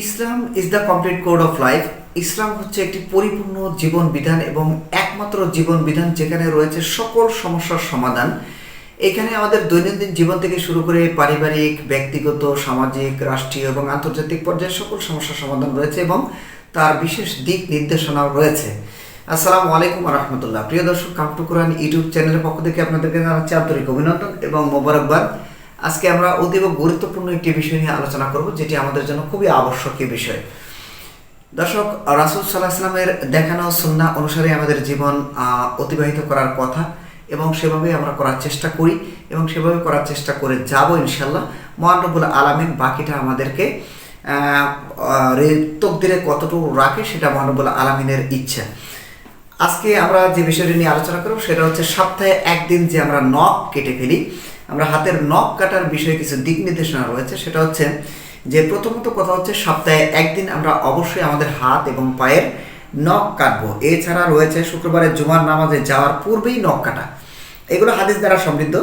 Islam is the complete code of life ইসলাম হচ্ছে একটি পরিপূর্ণ জীবন বিধান এবং একমাত্র জীবন বিধান যেখানে রয়েছে সকল সমস্যার সমাধান। এখানে আমাদের দৈনন্দিন জীবন থেকে শুরু করে পারিবারিক, ব্যক্তিগত, সামাজিক, রাষ্ট্রীয় এবং আন্তর্জাতিক পর্যায়ে সকল সমস্যার সমাধান রয়েছে এবং তার বিশেষ দিক নির্দেশনাও রয়েছে। আসসালামু আলাইকুম রহমতুল্লাহ। প্রিয় দর্শক, কামটু কোরআন ইউটিউব চ্যানেলের পক্ষ থেকে আপনাদেরকে জানাচ্ছি আন্তরিক অভিনন্দন এবং মোবারকবাদ। আজকে আমরা অতীব গুরুত্বপূর্ণ একটি বিষয় নিয়ে আলোচনা করব, যেটি আমাদের জন্য খুবই আবশ্যকীয় বিষয়। দর্শক, রাসুল সাল্লাহ দেখানো সুন্না অনুসারে আমাদের জীবন অতিবাহিত করার কথা এবং সেভাবে আমরা করার চেষ্টা করি এবং সেভাবে করার চেষ্টা করে যাব ইনশাল্লাহ মহানবুল আলমিন বাকিটা আমাদেরকে তকদিরে কতটুকু রাখে সেটা মহানবুল আলমিনের ইচ্ছা। আজকে আমরা যে বিষয়টি নিয়ে আলোচনা করব, সেটা হচ্ছে সপ্তাহে একদিন যে আমরা নখ কেটে ফেলি আমরা হাতের নখ কাটার বিষয়ে কিছু দিক নির্দেশনা রয়েছে, সেটা হচ্ছে যে প্রথমত কথা হচ্ছে সপ্তাহে একদিন আমরা অবশ্যই আমাদের হাত এবং পায়ের নখ কাটবো। এছাড়া রয়েছে শুক্রবারে জুমার নামাজে যাওয়ার পূর্বেই নখ কাটা। এগুলো হাদিস দ্বারা সমৃদ্ধ।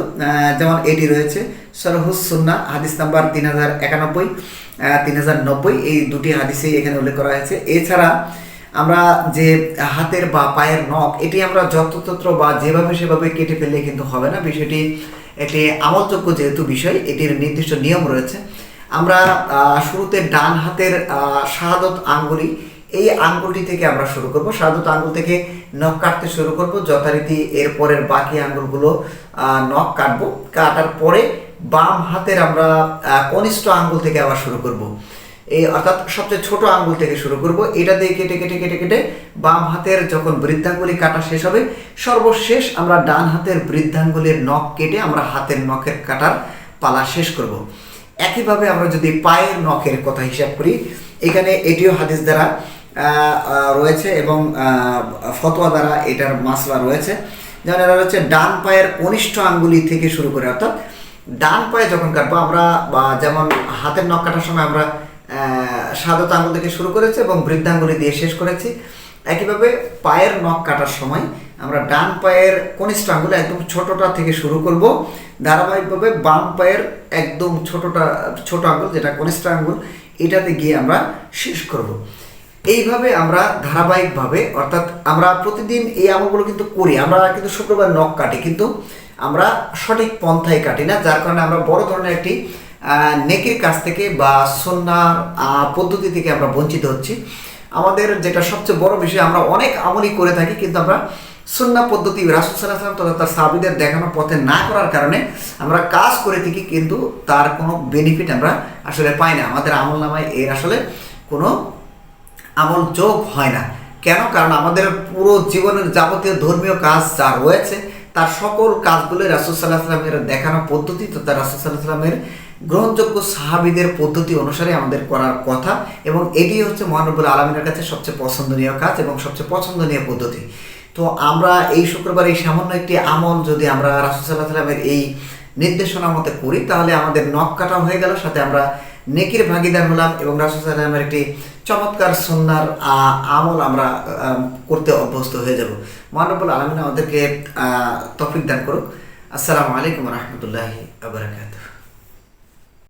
যেমন এটি রয়েছে সরহুস সুন্না হাদিস নাম্বার তিন হাজার একানব্বই তিন হাজার নব্বই। এই দুটি হাদিসেই এখানে উল্লেখ করা হয়েছে। এছাড়া আমরা যে হাতের বা পায়ের নখ, এটি আমরা যত্রতত্র বা যেভাবে সেভাবে কেটে ফেললে কিন্তু হবে না। বিষয়টি একটি আমলযোগ্য যেহেতু বিষয়, এটির নির্দিষ্ট নিয়ম রয়েছে। আমরা শুরুতে ডান হাতের শাহাদত আঙ্গুলি, এই আঙ্গুলটি থেকে আমরা শুরু করব। শাহাদত আঙ্গুল থেকে নখ কাটতে শুরু করব। যথারীতি এরপরের বাকি আঙ্গুলগুলো নখ কাটবো। কাটার পরে বাম হাতের আমরা কনিষ্ঠ আঙ্গুল থেকে আবার শুরু করব। এই অর্থাৎ সবচেয়ে ছোট আঙ্গুল থেকে শুরু করব। এটা দিয়ে কেটে কেটে কেটে কেটে বাম হাতের যখন বৃদ্ধাঙ্গুলি কাটা শেষ হবে, সর্বশেষ আমরা ডান হাতের বৃদ্ধাঙ্গুলির নখ কেটে আমরা হাতের নখের কাটার পালা শেষ করব। একইভাবে আমরা যদি পায়ের নখের কথা হিসাব করি, এখানে এটিও হাদিস দ্বারা রয়েছে এবং ফতোয়া দ্বারা এটার মাসলা রয়েছে। যেমন এরা হচ্ছে ডান পায়ের কনিষ্ঠ আঙ্গুলি থেকে শুরু করে, অর্থাৎ ডান পায়ে যখন কাটবো, আমরা যেমন হাতের নখ কাটার সময় আমরা সাদত আঙুল থেকে শুরু করেছি এবং বৃদ্ধাঙ্গুলি দিয়ে শেষ করেছি। একইভাবে পায়ের নখ কাটার সময় আমরা ডান পায়ের কনিষ্ঠ আঙ্গুলে একদম ছোটটা থেকে শুরু করব। ধারাবাহিকভাবে বাম পায়ের একদম ছোটটা, ছোট আঙুল যেটা কনিষ্ঠ আঙুল এটাতে গিয়ে আমরা শেষ করব। এইভাবে আমরা ধারাবাহিকভাবে, অর্থাৎ আমরা প্রতিদিন এই আমলগুলো কিন্তু করি। আমরা কিন্তু শুক্রবার নখ কাটি, কিন্তু আমরা সঠিক পন্থায় কাটি না, যার কারণে আমরা বড় ধরনের একটি নেকির কাছ থেকে বা সন্ন্যার পদ্ধতি থেকে আমরা বঞ্চিত হচ্ছি। আমাদের যেটা সবচেয়ে বড় বিষয়, আমরা অনেক আমলই করে থাকি, কিন্তু আমরা সন্না পদ্ধতি, রাসুল তথা তার সাহাবিদের দেখানো পথে না করার কারণে আমরা কাজ করে থাকি, কিন্তু তার কোনো বেনিফিট আমরা আসলে পাই না। আমাদের আমল নামায় এর আসলে কোনো আমল যোগ হয় না। কেন? কারণ আমাদের পুরো জীবনের যাবতীয় ধর্মীয় কাজ যা রয়েছে, তার সকল কাজগুলো রাসুল সাল্লাহ সাল্লামের দেখানো পদ্ধতি, তথা রাসুল সাল্লাহ সাল্লামের গ্রহণযোগ্য সাহাবিদের পদ্ধতি অনুসারে আমাদের করার কথা এবং এটি হচ্ছে মহানবুল আলমিনের কাছে সবচেয়ে পছন্দনীয় কাজ এবং সবচেয়ে পছন্দনীয় পদ্ধতি। তো আমরা এই শুক্রবার এই সামান্য একটি আমল যদি আমরা রাসুল সাল্লাহ সাল্লামের এই নির্দেশনা মতে করি, তাহলে আমাদের নখ কাটা হয়ে গেল, সাথে আমরা নেকির ভাগিদার হলাম এবং রাসুল সাল্লামের একটি চমৎকার সন্ন্যার আমল আমরা করতে অভ্যস্ত হয়ে যাব। মহানবুল আলমিন আমাদেরকে তৌফিক দান করুক। আসসালামু আলাইকুম রহমতুল্লাহি আবরাকাতুহ